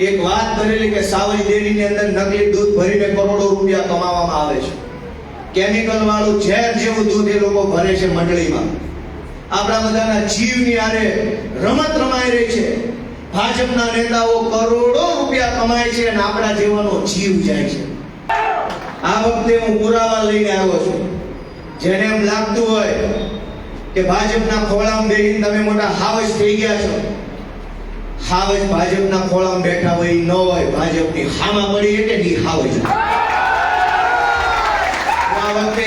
એક વાત કરેલી કે સાવજ ડેરીની અંદર નકલી દૂધ ભરીને કરોડો રૂપિયા કમાવામાં આવે છે. કેમિકલ વાળું ઝેર જેવું દૂધ એ લોકો ભરે છે મંડળીમાં. આપણા બધાના જીવની આરે રમત રમાઈ રહી છે. ભાજપના નેતાઓ કરોડો રૂપિયા કમાય છે અને આપણા જીવનો જીવ જાય છે. આ વખતે હું પુરાવા લઈને આવ્યો છું. જેને એમ લાગતું હોય કે ભાજપના ખોળામાં બેહીને તમે મોટા હાવજ થઈ ગયા છો. હાવજ ભાજપના ખોળામાં બેઠા હોય, ન હોય, ભાજપની હામાં પડી એટલે ની હાવજ આ વખતે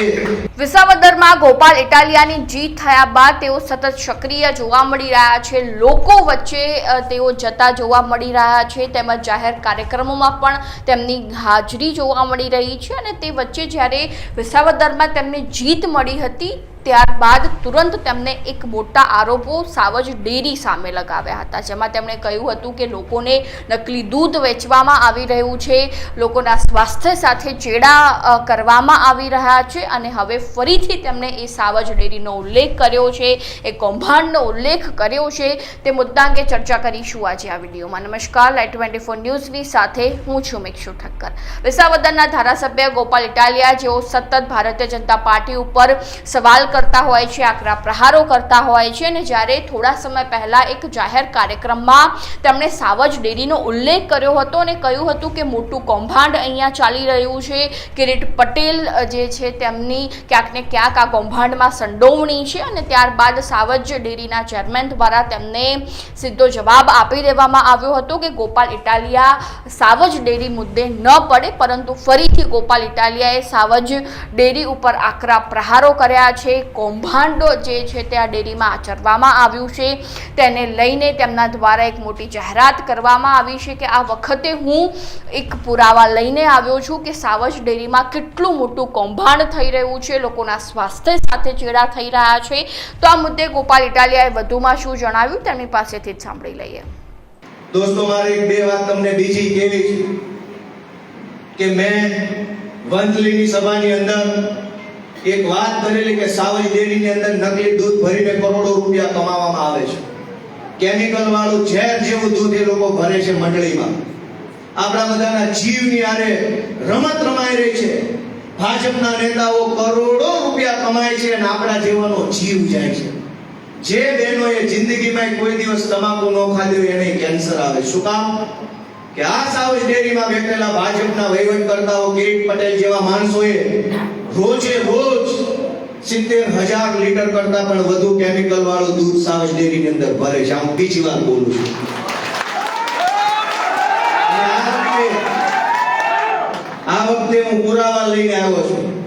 વિસાવદરમાં ગોપાલ ઇટાલિયાની જીત થયા બાદ તેઓ સતત સક્રિય જોવા મળી રહ્યા છે. લોકો વચ્ચે તેઓ જતા જોવા મળી રહ્યા છે. તેમજ જાહેર કાર્યક્રમોમાં પણ તેમની હાજરી જોવા મળી રહી છે અને તે વચ્ચે જ્યારે વિસાવદરમાં તેમને જીત મળી હતી, ત્યારબાદ તુરંત તેમને એક મોટા આરોપો સાવજ ડેરી સામે લગાવ્યા હતા, જેમાં તેમણે કહ્યું હતું કે લોકોને નકલી દૂધ વેચવામાં આવી રહ્યું છે, લોકોના સ્વાસ્થ્ય સાથે ચેડા કરવામાં આવી રહ્યા છે અને હવે ફરીથી તેમણે એ સાવજ ડેરીનો ઉલ્લેખ કર્યો છે, એ કૌભાંડનો ઉલ્લેખ કર્યો છે, તે મુદ્દા અંગે ચર્ચા કરીશું આજે આ વિડીયોમાં. નમસ્કાર લાઈટ ટ્વેન્ટી ફોર ન્યૂઝની સાથે હું છું મિક્ષુ ઠક્કર. વિસાવદરના ધારાસભ્ય ગોપાલ ઇટાલિયા, જેઓ સતત ભારતીય જનતા પાર્ટી ઉપર સવાલ કરતા હોય છે, આકરા પ્રહારો કરતા હોય છે અને જ્યારે થોડા સમય પહેલાં એક જાહેર કાર્યક્રમમાં તેમણે સાવજ ડેરીનો ઉલ્લેખ કર્યો હતો અને કહ્યું હતું કે મોટું કૌભાંડ અહીંયા ચાલી રહ્યું છે, કિરીટ પટેલ જે છે, તેમની ક્યાંક ને ક્યાંક આ કૌભાંડમાં સંડોવણી છે અને ત્યારબાદ સાવજ ડેરીના ચેરમેન દ્વારા તેમને સીધો જવાબ આપી દેવામાં આવ્યો હતો કે ગોપાલ ઇટાલિયા સાવજ ડેરી મુદ્દે ન પડે, પરંતુ ફરીથી ગોપાલ ઇટાલિયાએ સાવજ ડેરી ઉપર આકરા પ્રહારો કર્યા છે. કૌભાંડો જે છે તે આ ડેરીમાં આચરવામાં આવ્યું છે. તેને લઈને તેમના દ્વારા એક મોટી જાહેરાત કરવામાં આવી છે કે આ વખતે હું એક પુરાવા લઈને આવ્યો છું કે સાવજ ડેરીમાં કેટલું મોટું કૌભાંડ થઈ રહ્યું છે. લોકોના સ્વાસ્થ્ય સાથે ચેડા થઈ રહ્યા છે. તો આ મુદ્દે ગોપાલ ઇટાલિયાએ વધુમાં શું જણાવ્યું તેમની પાસેથી જ સાંભળી લઈએ. દોસ્તો, મારે બે વાત તમને બીજી કહેવી છે કે મેં વંથલીની સભાની અંદર એક વાત કરેલી કે સાવજ ડેરીની અંદર નકલી દૂધ ભરીને કરોડો રૂપિયા કમાવામાં આવે છે. કેમિકલ વાળું ઝેર જેવું દૂધ એ લોકો ભરે છે મંડળીમાં. આપણા બધાના જીવની આરે રમત રમાઈ રહી છે. ભાજપના નેતાઓ કરોડો રૂપિયા કમાય છે અને આપણા જેવાનો જીવ જાય છે. જે બહેનોએ જિંદગીમાં કોઈ દિવસ તમાકુ ન ખાધું એને કેન્સર આવે. શું કામ? કે આ સાવજ ડેરીમાં બેઠેલા ભાજપના વહીવટકર્તાઓ કિરીટ પટેલ જેવા માણસોએ રોજે રોજ સિત્તેર હજાર લીટર કરતા પણ વધુ કેમિકલ વાળું દૂધ સાવજ ડેરીની અંદર ભરે છે. હું બીજી વાર બોલું છું અને આ વખતે- હું પુરાવા લઈને આવ્યો છું.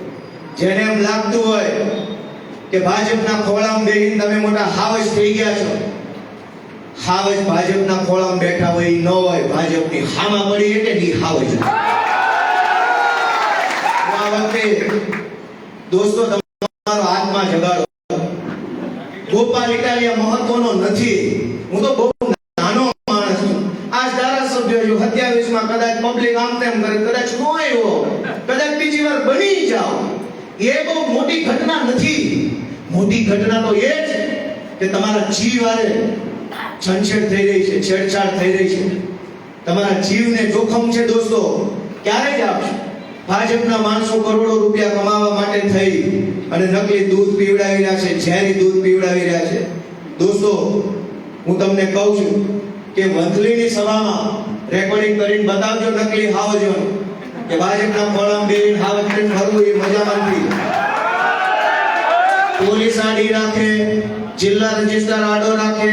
જેને એમ લાગતું હોય કે ભાજપના ખોળામાં બેહીને તમે મોટા હાવજ થઈ ગયા છો. હાવજ ભાજપના ખોળામાં બેઠા હોય ન હોય, ભાજપની હામાં પડી એટલે ની હાવજ આ વખતે દોસ્તો, તમારો હાથમાં જગાડો. ગોપાલ ઇટાલિયા મહત્વનો નથી. હું તો બહુ નાનો માણસ છું આજ ધારાસભ્ય છું સત્યાવીસમાં કદાચ પબ્લિક આમ તેમ કરે. કદાચ નો આવ્યો કદાચ બીજી વાર બની જાઓ. એ બહુ મોટી ઘટના નથી. મોટી ઘટના તો એ જ કે તમારા જીવ આરે છંછેડ થઈ રહી છે, છેડછાડ થઈ રહી છે. તમારા જીવને જોખમ છે દોસ્તો. ક્યારે જ આપશો? ભાજપના માણસો કરોડો રૂપિયા કમાવા માટે થઈ અને નકલી દૂધ પીવડાવી રહ્યા છે, ઝેરી દૂધ પીવડાવી રહ્યા છે. દોસ્તો, હું તમને કહું છું કે વંથલીની સભામાં રેકોર્ડિંગ કરીને બતાવજો નકલી હાવજો. કે ભાજપના ખોળામાં બેરીને કરીને ફરવું એ મજામાં નથી પોલીસ આડી રાખે, જિલ્લા રજિસ્ટર આડો રાખે,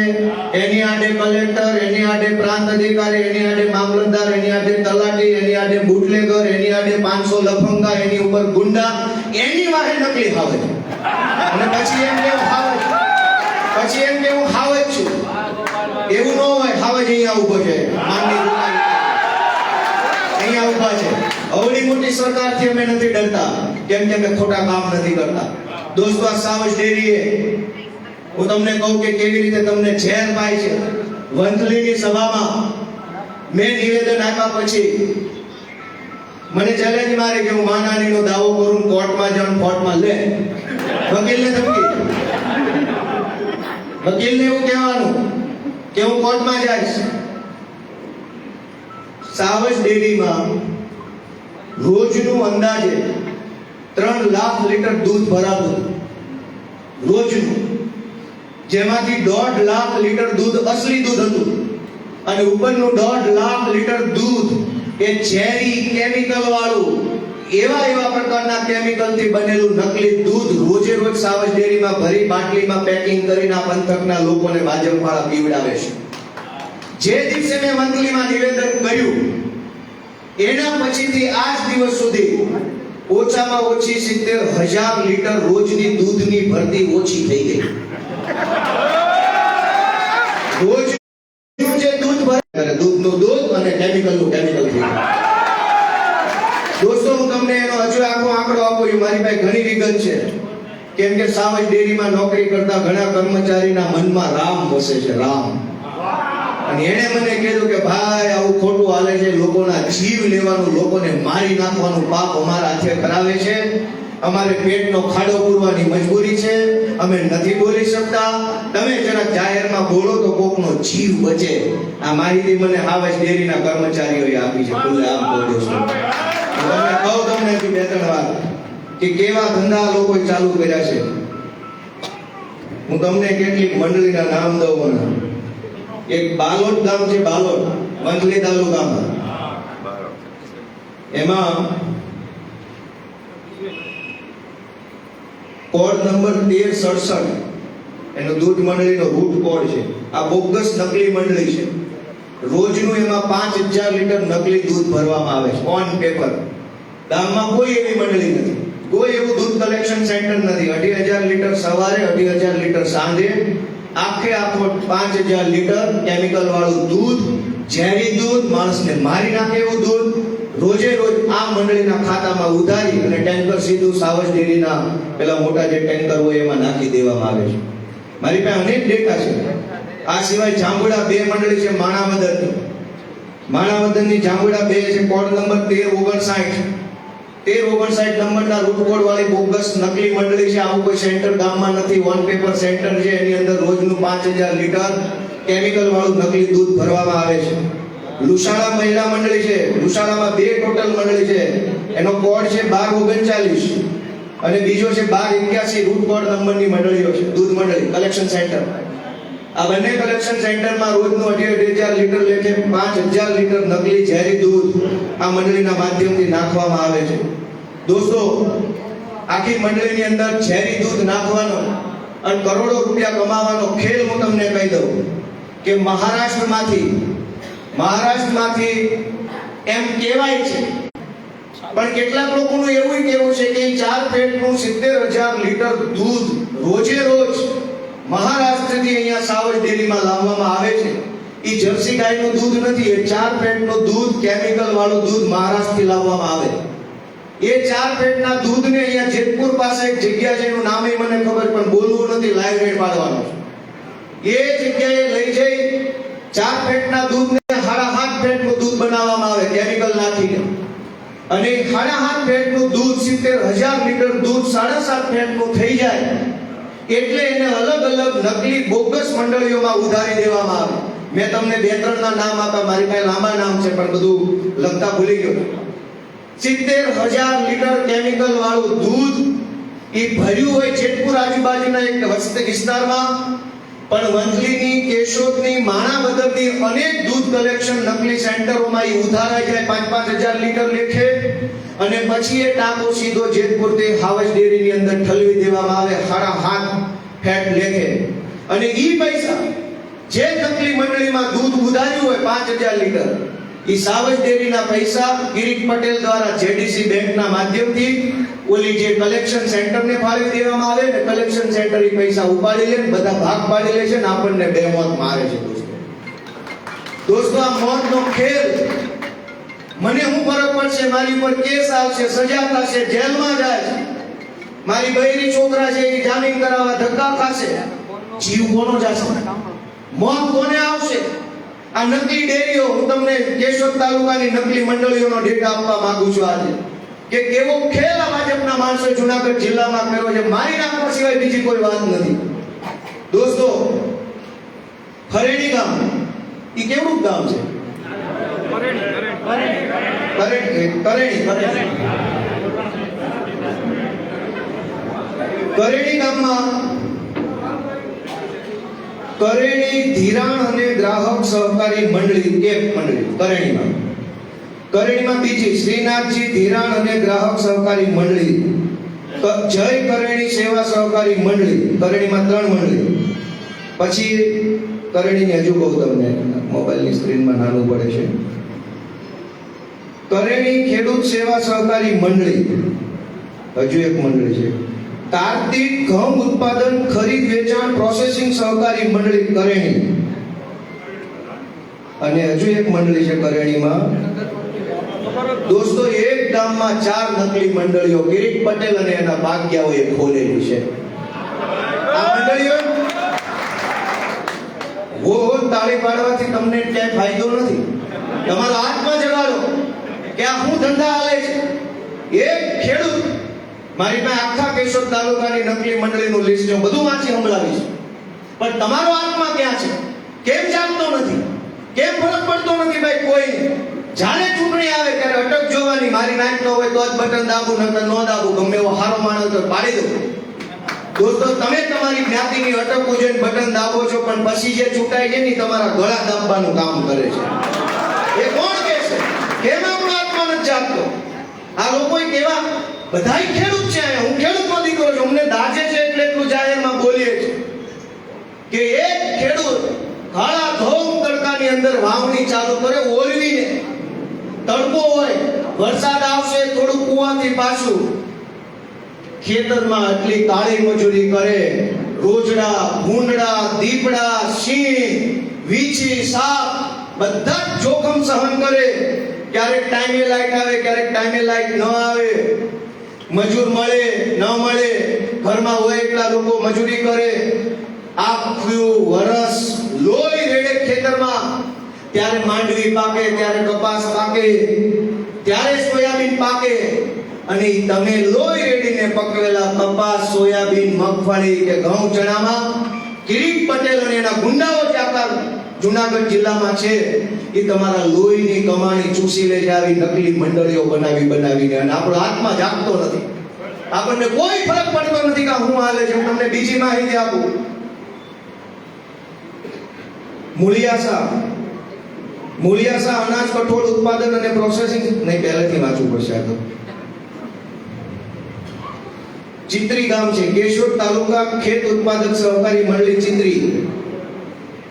એની આડે કલેક્ટર, એની આડે પ્રાંત અધિકારી, એની આડે મામલતદાર, એની આડે તલાટી, એની આડે બુટલેગર, એની આડે પાંચસો લફંગા, એની ઉપર ગુંડા, એની વાહે નકલી હાવે. અને પછી એમ કેવું હાવે પછી એમ કેવું હાવે જ છું. એવું ન હોય હાવજ અહીંયા ઊભો છે. દુકાન. અહીંયા ઊભા છે. અવળી મોટી સરકારથી અમે નથી ડરતા, કેમ કે અમે ખોટા કામ નથી કરતા. દોસ્તો, આ સાવજ ડેરીએ, હું તમને કહું કે કેવી રીતે તમને ઝેર પાય છે. વંથલીની સભામાં મેં નિવેદન આપ્યા પછી મને ચેલેન્જ મારે કે હું માનાનીનો દાવો કરું, કોર્ટમાં જાઉં કોર્ટમાં લે. વકીલને ધમકી. વકીલને એવું કહેવાનું કે હું કોર્ટમાં જઈશ. સાવજ ડેરીમાં રોજનું અંદાજે ત્રણ લાખ લીટર દૂધ ભરાતું. રોજનું. જેમાંથી દોઢ લાખ લીટર દૂધ અસલી દૂધ હતું. અને ઉપરનું દોઢ લાખ લીટર દૂધ એ ઝેરી કેમિકલ વાળું, એવા એવા પ્રકારના કેમિકલથી બનેલું નકલી દૂધ રોજે રોજ સાવજ ડેરીમાં ભરી, બાટલીમાં પેકિંગ કરીને પંથકના લોકોને ભાજપ વાળા પીવડાવે છે. જે દિવસે મેં મંથલીમાં નિવેદન કર્યું, એના પછીથી આજ દિવસ સુધી ઓછામાં ઓછી સિત્તેર હજાર લીટર રોજની દૂધની ભરતી ઓછી થઈ ગઈ. રોજ જે દૂધ ભરે દૂધનું દૂધ અને કેમિકલનું કેમિકલ દોસ્તો, હું તમને એનો હજુ આખો આંકડો આપું છું. મારી પાસે ઘણી વિગત છે. કેમ કે સાવજ ડેરીમાં નોકરી કરતા ઘણા કર્મચારીના મનમાં રામ વસે છે, રામ. અને એણે મને કીધું કે ભાઈ, આવું ખોટું હાલે છે, લોકોના જીવ લેવાનું, લોકોને મારી નાખવાનું પાપ અમારા હાથે કરાવે છે. અમારે પેટનો ખાડો પૂરવાની મજબૂરી છે. અમે નથી બોલી શકતા. તમે જરાક જાહેરમાં બોલો તો કોકનો જીવ બચે. આ માહિતી મને હાવજ ડેરીના કર્મચારીઓએ આપી છે. ખુલ્લે આમ બોલો છો. તમને કહું તમને બે ત્રણ વાર કે કેવા ધંધા લોકોએ ચાલુ કર્યા છે? હું તમને કેટલીક મંડળીના નામ દઉં એક બાલોટ ગામ છે બાલોટ વંથલી તાલુકામાં એમાં કોડ નંબર તેર સડસઠ, એનો દૂધ મંડળીનો રૂટ કોડ છે. આ બોગસ નકલી મંડળી છે. રોજનું એમાં પાંચ હજાર લીટર નકલી દૂધ ભરવામાં આવે છે ઓન પેપર ગામમાં કોઈ એવી મંડળી નથી. કોઈ એવું દૂધ કલેક્શન સેન્ટર નથી. અઢી હજાર લીટર સવારે, અઢી હજાર લીટર સાંજે આખે આખો પાંચ હજાર લીટર કેમિકલ વાળું દૂધ, ઝેરી દૂધ, માણસને મારી નાખે એવું દૂધ. રોજે રોજ આ મંડળીના ખાતામાં ઉધારી અને ટેન્કર સીધું સાવજ ડેરીના પેલા મોટા જે ટેન્કર હોય એમાં નાખી દેવામાં આવે છે. મારી પાસે અનેક ડેટા છે. આ સિવાય જાંબુડા બે મંડળી છે, માણાવદરની. માણાવદરની જાંબુડા બે છે કોડ નંબર તેર, ઓગણસાઠ. તેર ઓગણસાઠ નંબરના રૂટ કોડ વાળી બોગસ નકલી મંડળી છે. આવું કોઈ સેન્ટર ગામમાં નથી. વન પેપર સેન્ટર છે. એની અંદર રોજનું પાંચ હજાર લીટર કેમિકલ વાળું નકલી દૂધ ભરવામાં આવે છે. લુસાડા મહિલા મંડળી છે. લુસાડામાં બે ટોટલ મંડળી છે. એનો કોડ છે બાર ઓગણચાલીસ. અને બીજો છે બાર એક્યાસી રૂટ કોડ નંબરની મંડળીઓ છે. દૂધ મંડળી કલેક્શન સેન્ટર આ બંને કલેક્શન સેન્ટરમાં રોજનું અઢી અઢી હજાર લીટર લેખે પાંચ હજાર લીટર નકલી ઝેરી દૂધ આ મંડળીના માધ્યમથી નાખવામાં આવે છે. દોસ્તો, આખી મંડળીની અંદર ઝેરી દૂધ નાખવાનો અને કરોડો રૂપિયા કમાવાનો ખેલ હું તમને કહી દઉં કે મહારાષ્ટ્રમાંથી મહારાષ્ટ્રમાંથી એમ કહેવાય છે. પણ કેટલાક લોકોનું એવું કહેવું છે કે ચાર પેટનું સિત્તેર હજાર લીટર દૂધ રોજે રોજ મહારાષ્ટ્રથી અહીંયા સાવજ ડેરીમાં લાવવામાં આવે છે? એ જર્સી ગાયનું દૂધ નથી, એ ચાર પેટનું દૂધ, કેમિકલ વાળું દૂધ મહારાષ્ટ્રથી લાવવામાં આવે. એ ચાર પેટના દૂધને અહીંયા જેતપુર પાસે એક જગ્યા છે, એનું નામે મને ખબર, પણ બોલવું નથી લાઈવ રેટ પાડવાનો એ જગ્યાએ લઈ જઈ, ચાર પેટના દૂધને સાડા હાથ પેટનું દૂધ બનાવવામાં આવે, કેમિકલ નાખીને. અને સાડા સાત પેટનું દૂધ સિત્તેર હજાર લીટર દૂધ સાડા સાત પેટનું થઈ જાય. એટલે એને અલગ અલગ નકલી બોગસ મંડળીઓમાં ઉધારી દેવામાં આવે. મેં તમને બે ત્રણના નામ આપ્યા, મારી પાસે લાંબા નામ છે, પણ બધું લખતા ભૂલી ગયો. સિત્તેર હજાર લીટર કેમિકલ વાળું દૂધ એ ભર્યું હોય જેતપુર આજુબાજુના એક વસ્તી વિસ્તારમાં, પણ વંથલીની, કેશોદની, માણાવદરની અનેક દૂધ કલેક્શન નકલી સેન્ટરોમાં એ ઉધારાઈ જાય પાંચ પાંચ હજાર લીટર લેખે. અને પછી એ ટાંકો સીધો જેતપુર તે હાવજ ડેરીની અંદર ઠલવી દેવામાં આવે હારા હાથ, ફેટ લેખે. અને ઈ પૈસા જે નકલી મંડળીમાં દૂધ ઉધાર્યું હોય પાંચ હજાર લીટર, ઈ સાવજ ડેરીના પૈસા કિરીટ પટેલ દ્વારા જેડીસી બેંકના માધ્યમથી ઓલી જે કલેક્શન સેન્ટરને ફાળવી દેવામાં આવે ને કલેક્શન સેન્ટર ઈ પૈસા ઉપાડી લે બધા ભાગ પાડી લે છે ને આપણને બે મોત મારે છે દોસ્તો. દોસ્તો, આ મોતનો ખેલ મને હું ફરક પડશે? મારી ઉપર કેસ આવશે, સજા થશે, જેલમાં જાય છે. મારી બૈરી છોકરા છે એ જામીન કરાવવા ધક્કા ખાશે. જીવ કોનો જશે? મોત કોને આવશે? આ નકલી ડેરીઓ, હું તમને કેશોદ તાલુકાની નકલી મંડળીઓનો ડેટા આપવા માંગુ છું આજે. કે કેવો ખેલ ભાજપના માણસો જુનાગઢ જિલ્લામાં કર્યો છે, મારી નાખવા સિવાય બીજી કોઈ વાત નથી. દોસ્તો ખરેડી ગામ એ કેવું ગામ છે? કરેણી ગામમાં કરેણી. ધિરાણ અને ગ્રાહક સહકારી મંડળી, એક મંડળી, કરેણીમાં. કરેણીમાં બીજી શ્રીનાથજી ધિરાણ અને ગ્રાહક સહકારી મંડળી જય કરેણી સેવા સહકારી મંડળી, કરેણીમાં ત્રણ મંડળી. પછી કરેણીની હજુ કહું તમને મોબાઈલની સ્ક્રીનમાં નાનું પડે છે. કરેણી ખેડૂત સેવા સહકારી મંડળી, હજુ એક મંડળી છે તાર્તિક ઘઉં ઉત્પાદન, ખરીદ, વેચાણ પ્રોસેસિંગ સહકારી મંડળી કરેણી. અને હજુ એક મંડળી છે કરેણીમાં. દોસ્તો, એક ગામમાં ચાર નકલી મંડળીઓ, કિરીટ પટેલ અને એના ભાગ્યાઓએ ખોલેલી છે. આ મંડળીઓ વો તાળી પાડવાથી તમને ક્યાંય ફાયદો નથી. તમારો આત્મા જગાડો. કે આ શું ધંધા હાલે છે? એક ખેડૂત મારી પાસે આખા કેશોદ તાલુકાની નકલી મંડળીનું લિસ્ટ છે બધું વાંચી સંભળાવીશ. પણ તમારો આત્મા ક્યાં છે? કેમ જાગતો નથી? કેમ ફરક પડતો નથી ભાઈ કોઈ જાણે ચૂંટણી આવે, ત્યારે અટક જોવાની મારી નાખતો હોય તો જ બટન દાબું, નકર ન દાબું, ગમે એવો હારો માણસ તો પાડી દઉં. દોસ્તો, તમે તમારી જ્ઞાતિની અટક જોઈને બટન દાબો છો, પણ પછી જે ચૂંટાય છે ને તમારા ગળા દાબવાનું કામ કરે છે. એ કોણ કે છે? કેમ નથી જાગતો આ લોકો કેવા બધાય ખેડૂત છે હું હું ખેડૂતનો દીકરો છું. અમને દાજે છે એટલે એટલું જાહેરમાં બોલીએ છીએ. કે એક ખેડૂત કાળા ઘઉં તડકાની અંદર વાવણી ચાલુ કરે, ઓલવીને તડકો હોય, વરસાદ આવશે, થોડું કુવાથી પાછું ખેતરમાં આટલી કાળી મજૂરી કરે. રોજડા, ભૂંડડા, દીપડા સિંહ વીછી, સાપ બધા જ જોખમ સહન કરે. ક્યારેક ટાઈમે લાઈટ આવે, ક્યારેક ટાઈમે લાઈટ ન આવે. મજૂર મળે, ન મળે, ઘરમાં હોય એટલા લોકો મજૂરી કરે. આખું વરસ લોહી રેડે ખેતરમાં. ત્યારે માંડવી પાકે, ત્યારે કપાસ પાકે, ત્યારે સોયાબીન પાકે. અને તમે લોહી રેડીને પકવેલા કપાસ, સોયાબીન, મગફળી કે ઘઉં ચણામાં કિરીટ પટેલ અને એના ગુંડાઓ જે જુનાગઢ જિલ્લામાં છે, એ તમારા લોહીની કમાણી ચૂસી લે છે, આવી નકલી મંડળીઓ બનાવી બનાવીને અને આપણો આત્મા જાગતો નથી. આપણને કોઈ ફરક પડતો નથી કે હું હાલે છે, હું તમને બીજી માહિતી આપું. મૂળિયાસા મૂળિયાસા અનાજ, કઠોળ ઉત્પાદન અને પ્રોસેસિંગ નહીં, પહેલેથી વાંચવું પડશે આ તો. ચિત્રી ગામ છે, કેશોદ તાલુકા ખેત ઉત્પાદક સહકારી મંડળી ચિત્રી.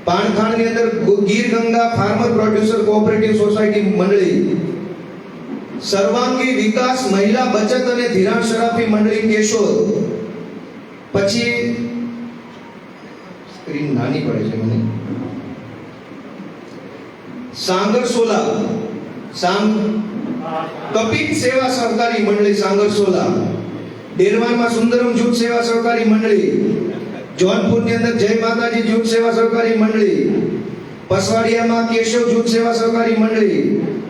પાણખાણની અંદર Gir Ganga farmer producer cooperative society મંડળી, સર્વાંગી વિકાસ મહિલા બચત અને ધિરાણ શરાફી મંડળી કેશોદ. પછી, સ્ક્રીન નાની પડે છે મને. સાંગરસોલા સાંગ કપિત સેવા સહકારી મંડળી સાંગરસોલા ડેરવાનમાં સુંદરમ જૂથ સેવા સહકારી મંડળી. જોનપુરની અંદર જય માતાજી જૂથ સેવા સહકારી મંડળી, પસવાડિયામાં કેશવ જૂથ સેવા સહકારી મંડળી,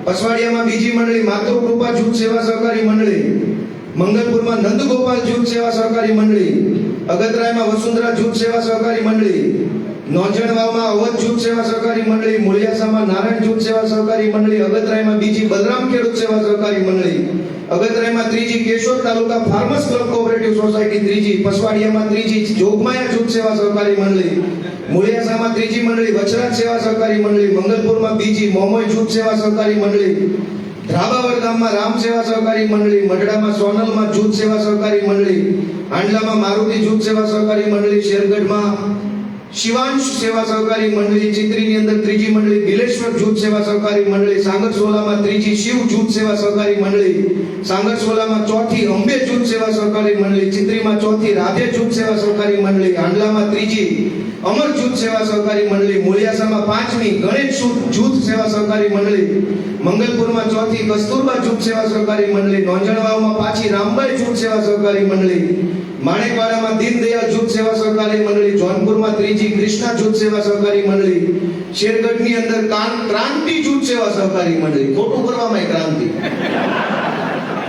પસવાડિયામાં બીજી મંડળી માતૃકૃપા જૂથ સેવા સહકારી મંડળી, મંગલપુરમાં નંદગોપાલ જૂથ સેવા સહકારી મંડળી, અગતરાયમાં વસુંધરા જૂથ સેવા સહકારી મંડળી, નોંજણવાવમાં અવધ જૂથ સેવા સહકારી મંડળી મુળિયાસામાં નારાયણ જૂથ સેવા સહકારી મંડળી, અગતરાયમાં બીજી બલરામ ખેડૂત સેવા સહકારી મંડળી અગતરાયમાં ત્રીજી Keshod taluka farmers club cooperative society, ત્રીજી પસવાડિયામાં ત્રીજી જોગમાયા જૂથ સેવા સહકારી મંડળી, મુળિયાસામાં ત્રીજી મંડળી વચરાજ સેવા સહકારી મંડળી, મંગલપુરમાં બીજી મોમોય જૂથ સેવા સહકારી મંડળી ધ્રાબાવર ગામમાં રામ સેવા સહકારી મંડળી, મઢડામાં સોનલમાં જૂથ સેવા સહકારી મંડળી હાંડલામાં મારુતિ જૂથ સેવા સહકારી મંડળી, શેરગઢમાં શિવાંશ સેવા સહકારી મંડળી ચિત્રીની અંદર ત્રીજી મંડળી બિલેશ્વર જૂથ સેવા સહકારી મંડળી સાંગરસોલામાં ત્રીજી શિવ જૂથ સેવા સહકારી મંડળી સાંગરસોલામાં ચોથી અંબે જૂથ સેવા સહકારી મંડળી, ચિત્રીમાં ચોથી રાધે જૂથ સેવા સહકારી મંડળી આંડલામાં ત્રીજી અમર જૂથ સેવા સહકારી મંડળી મૂળિયાસામાં પાંચમી ગણેશ જૂથ- સેવા સહકારી મંડળી, મંગલપુરમાં ચોથી કસ્તુરબા જૂથ સેવા સહકારી મંડળી, નોંજણવાવમાં પાછી રામબાઈ જૂથ સેવા સહકારી મંડળી માણેકવાડામાં દીનદયાળ જૂથ સેવા સહકારી મંડળી, જોનપુરમાં ત્રીજી કૃષ્ણા જૂથ સેવા સહકારી મંડળી, શેરગઢની અંદર ક્રાંતિ જૂથ સેવા સહકારી મંડળી, ખોટું કરવામાં ક્રાંતિ.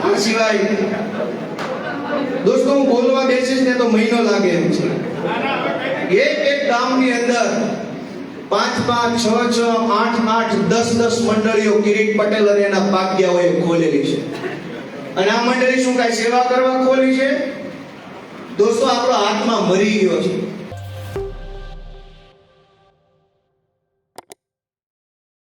આ સિવાય દોસ્તો, હું બોલવા બેસીશ ને તો મહિનો લાગે એમ છે. એક એક ગામની અંદર પાંચ પાંચ, છ છ, આઠ આઠ, દસ દસ મંડળીઓ કિરીટ પટેલ અને એના ભાગ્યાઓએ ખોલેલી છે. અને આ મંડળી શું કાંઈ સેવા કરવા ખોલી છે? દોસ્તો આપણો આત્મા મરી ગયો છે.